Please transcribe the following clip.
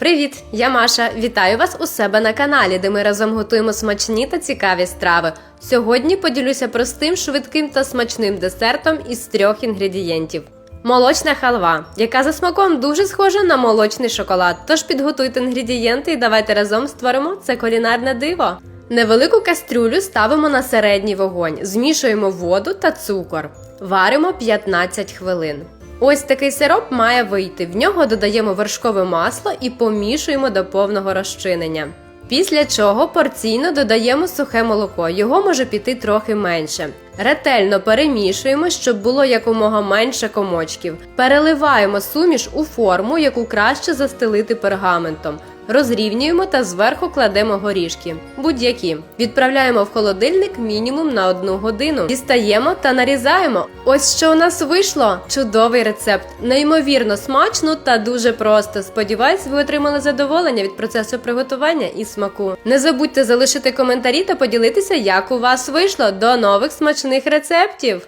Привіт, я Маша. Вітаю вас у себе на каналі, де ми разом готуємо смачні та цікаві страви. Сьогодні поділюся простим, швидким та смачним десертом із трьох інгредієнтів. Молочна халва, яка за смаком дуже схожа на молочний шоколад. Тож підготуйте інгредієнти і давайте разом створимо це кулінарне диво. Невелику кастрюлю ставимо на середній вогонь, змішуємо воду та цукор. Варимо 15 хвилин. Ось такий сироп має вийти. В нього додаємо вершкове масло і помішуємо до повного розчинення. Після чого порційно додаємо сухе молоко, його може піти трохи менше. Ретельно перемішуємо, щоб було якомога менше комочків. Переливаємо суміш у форму, яку краще застелити пергаментом. Розрівнюємо та зверху кладемо горішки. Будь-які. Відправляємо в холодильник мінімум на одну годину. Дістаємо та нарізаємо. Ось що у нас вийшло. Чудовий рецепт. Неймовірно смачно та дуже просто. Сподіваюсь, ви отримали задоволення від процесу приготування і смаку. Не забудьте залишити коментарі та поділитися, як у вас вийшло. До нових смачних рецептів!